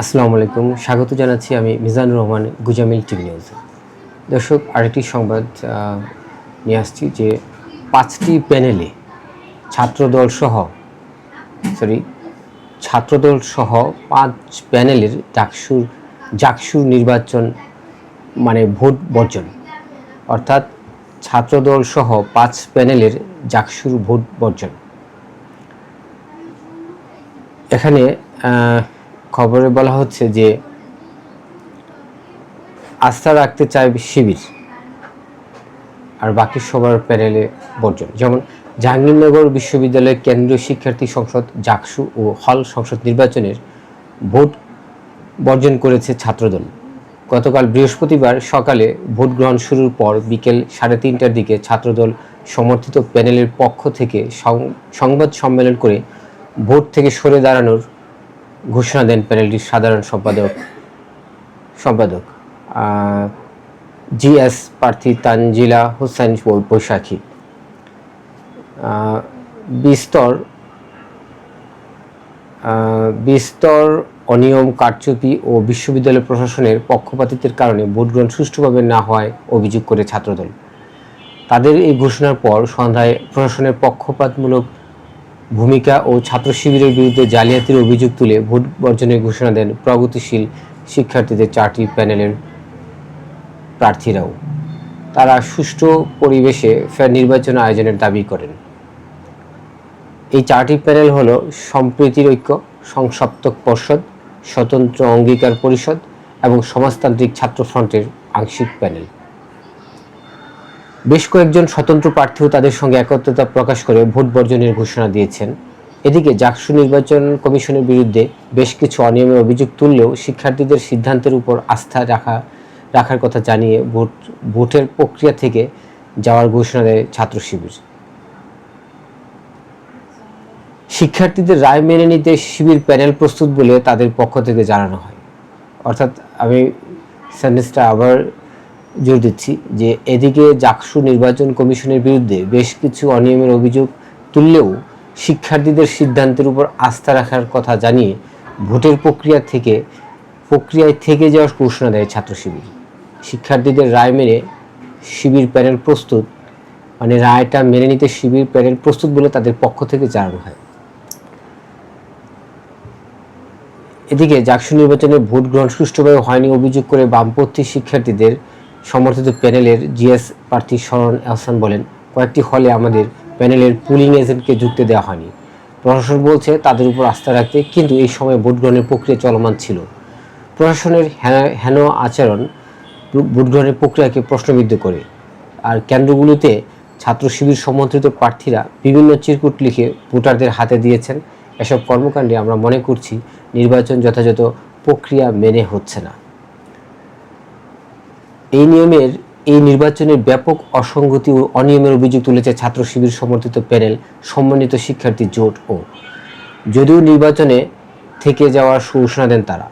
আসসালামু আলাইকুম। স্বাগত জানাচ্ছি আমি মিজানুর রহমান, গুজামিল টিভি নিউজ। দর্শক, আরেকটি সংবাদ নিয়ে আসছি যে পাঁচটি প্যানেলে ছাত্রদল সহ সরি ছাত্রদল সহ পাঁচ প্যানেলের ডাকসুর জাকসুর নির্বাচন মানে ভোট বর্জন। অর্থাৎ ছাত্রদল সহ পাঁচ প্যানেলের জাকসুর ভোট বর্জন। এখানে খবরে বলা হচ্ছে যে আস্থা রাখতে চায় শিবির আর বাকি সবার প্যানেলে বর্জন। যেমন জাহাঙ্গীরনগর বিশ্ববিদ্যালয়ের কেন্দ্রীয় শিক্ষার্থী সংসদ জাকসু ও হল সংসদ নির্বাচনের ভোট বর্জন করেছে ছাত্রদল। গতকাল বৃহস্পতিবার সকালে ভোট গ্রহণ শুরুর পর বিকেল সাড়ে তিনটার দিকে ছাত্রদল সমর্থিত প্যানেলের পক্ষ থেকে সংবাদ সম্মেলন করে ভোট থেকে সরে দাঁড়ানোর ঘোষণা দেন প্যানেলটির সাধারণ সম্পাদক সম্পাদক জিএস প্রার্থী তানজিলা হোসেন বৈশাখী। বিস্তর বিস্তর অনিয়ম, কারচুপি ও বিশ্ববিদ্যালয় প্রশাসনের পক্ষপাতিত্বের কারণে ভোটগ্রহণ সুষ্ঠুভাবে না হওয়ায় অভিযোগ করে ছাত্রদল। তাদের এই ঘোষণার পর সন্ধ্যায় প্রশাসনের পক্ষপাতমূলক ভূমিকা ও ছাত্র শিবিরের বিরুদ্ধে জালিয়াতির অভিযোগ তুলে ভোট বর্জনের ঘোষণা দেন প্রগতিশীল শিক্ষার্থীদের চারটি প্যানেলের প্রার্থীরাও। তারা সুষ্ঠু পরিবেশে ফের নির্বাচন আয়োজনের দাবি করেন। এই চারটি প্যানেল হল সম্প্রীতির ঐক্য সংসপ্তক পর্ষদ, স্বতন্ত্র অঙ্গীকার পরিষদ এবং সমাজতান্ত্রিক ছাত্র ফ্রন্টের আংশিক প্যানেল। বেশ কয়েকজন স্বতন্ত্র প্রার্থীও তাদের সঙ্গে একত্রতা প্রকাশ করে ভোট বর্জনের ঘোষণা দিয়েছেন। এদিকে জাকসু নির্বাচন কমিশনের বিরুদ্ধে বেশ কিছু অনিয়মের অভিযোগ তুললেও শিক্ষার্থীদের সিদ্ধান্তের উপর আস্থা রাখা, রাখার কথা জানিয়ে ভোট, ভোটের প্রক্রিয়া থেকে যাওয়ার ঘোষণা দেয় ছাত্র শিবির। শিক্ষার্থীদের রায় মেনে নিতে শিবির প্যানেল প্রস্তুত বলে তাদের পক্ষ থেকে জানানো হয়। অর্থাৎ আমি সেন্টেন্সটা আবার জোর দিচ্ছি যে এদিকে জাকসু নির্বাচন কমিশনের বিরুদ্ধে বেশ কিছু অনিয়মের অভিযোগ তুললেও শিক্ষার্থীদের সিদ্ধান্তের উপর আস্থা রাখার কথা জানিয়ে ভোটের প্রক্রিয়া থেকে, প্রক্রিয়ায় থেকে যাওয়ার ঘোষণা দেয় ছাত্র শিবির শিক্ষার্থীদের রায় মেনে শিবির প্যানেল প্রস্তুত মানে রায়টা মেনে নিতে শিবির প্যানেল প্রস্তুত বলে তাদের পক্ষ থেকে জানানো হয়। এদিকে জাকসু নির্বাচনে ভোট গ্রহণ সুষ্ঠুভাবে হয়নি অভিযোগ করে বামপন্থী শিক্ষার্থীদের সমর্থিত প্যানেলের জিএস প্রার্থী শরণ আহসান বলেন, কয়েকটি হলে আমাদের প্যানেলের পুলিং এজেন্টকে যুক্তি দেওয়া হয়নি। প্রশাসন বলছে তাদের উপর আস্থা রাখতে কিন্তু এই সময় ভোট গ্রহণের প্রক্রিয়া চলমান ছিল। প্রশাসনের হেন- আচরণ ভোট গ্রহণের প্রক্রিয়াকে প্রশ্নবিদ্ধ করে। আর কেন্দ্রগুলোতে ছাত্র শিবির সমর্থিত প্রার্থীরা বিভিন্ন চিরকুট লিখে ভোটারদের হাতে দিয়েছেন। এসব কর্মকাণ্ডে আমরা মনে করছি নির্বাচন যথাযথ প্রক্রিয়া মেনে হচ্ছে না। এই নিয়মের, এই নির্বাচনের ব্যাপক অসঙ্গতি ও অনিয়মের অভিযোগ তুলেছে ছাত্র শিবির সমর্থিত প্যানেল সম্মানিত শিক্ষার্থী জোট ও। যদিও নির্বাচনে থেকে যাওয়ার ঘোষণা দেন তারা।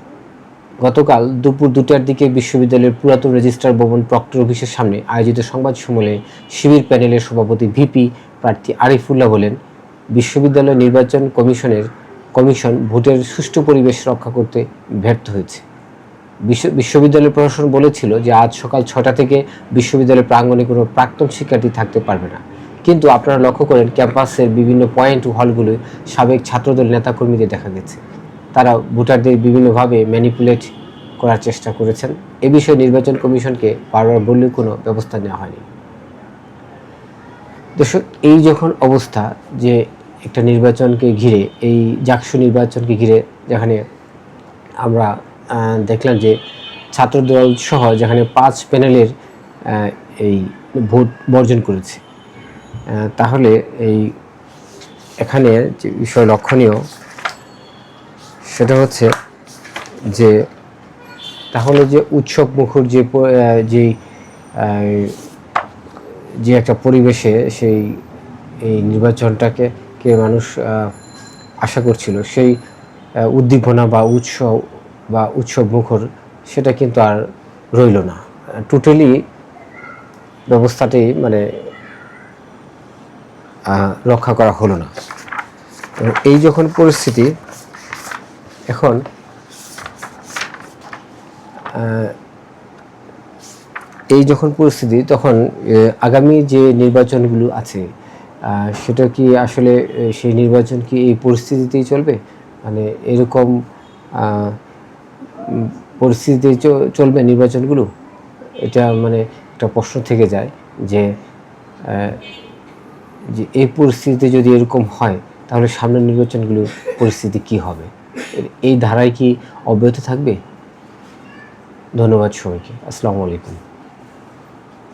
গতকাল দুপুর দুটার দিকে বিশ্ববিদ্যালয়ের পুরাতন রেজিস্ট্রার ভবন প্রক্টর অফিসের সামনে আয়োজিত সংবাদ সম্মেলনে শিবির প্যানেলের সভাপতি ভিপি প্রার্থী আরিফুল্লাহ বলেন, বিশ্ববিদ্যালয় নির্বাচন কমিশনের কমিশন ভোটের সুষ্ঠু পরিবেশ রক্ষা করতে ব্যর্থ হয়েছে। বিশ্ব- বিশ্ববিদ্যালয় প্রশাসন বলেছিল যে আজ সকাল ছটা থেকে বিশ্ববিদ্যালয়ের প্রাঙ্গণে কোনো প্রাক্তন শিক্ষার্থী থাকতে পারবে না। কিন্তু আপনারা লক্ষ্য করেন, ক্যাম্পাসের বিভিন্ন পয়েন্ট ও হলগুলোয় সাবেক ছাত্রদল নেতাকর্মীদের দেখা গেছে। তারা ভোটারদের বিভিন্নভাবে ম্যানিপুলেট করার চেষ্টা করেছেন। এ বিষয়ে নির্বাচন কমিশনকে বারবার বললেও কোনো ব্যবস্থা নেওয়া হয়নি। দর্শক, এই যখন অবস্থা যে একটা নির্বাচনকে ঘিরে, এই জাকসু নির্বাচনকে ঘিরে যেখানে আমরা দেখলাম যে ছাত্রদল সহ যেখানে পাঁচ প্যানেলের এই ভোট বর্জন করেছে। তাহলে এই এখানে যে বিষয় লক্ষণীয়, সেটা হচ্ছে যে তাহলে যে উৎসব মুখর যে যে যে একটা পরিবেশে সেই এই নির্বাচনটাকে কে মানুষ আশা করছিল, সেই উদ্দীপনা বা উৎসব বা উৎসব মুখর, সেটা কিন্তু আর রইল না। টোটালি ব্যবস্থাটি মানে রক্ষা করা হলো না। এই যখন পরিস্থিতি, এখন এই যখন পরিস্থিতি, তখন আগামী যে নির্বাচনগুলো আছে সেটা কি আসলে সেই নির্বাচন কি এই পরিস্থিতিতেই চলবে? মানে এরকম চ- চলবে নির্বাচনগুলো, এটা মানে একটা প্রশ্ন থেকে যায় যে যে এই পরিস্থিতিতে যদি এরকম হয়, তাহলে সামনের নির্বাচনগুলো পরিস্থিতি কি হবে? এই ধারায় কি অব্যাহত থাকবে? ধন্যবাদ সবাইকে। আসসালামু আলাইকুম।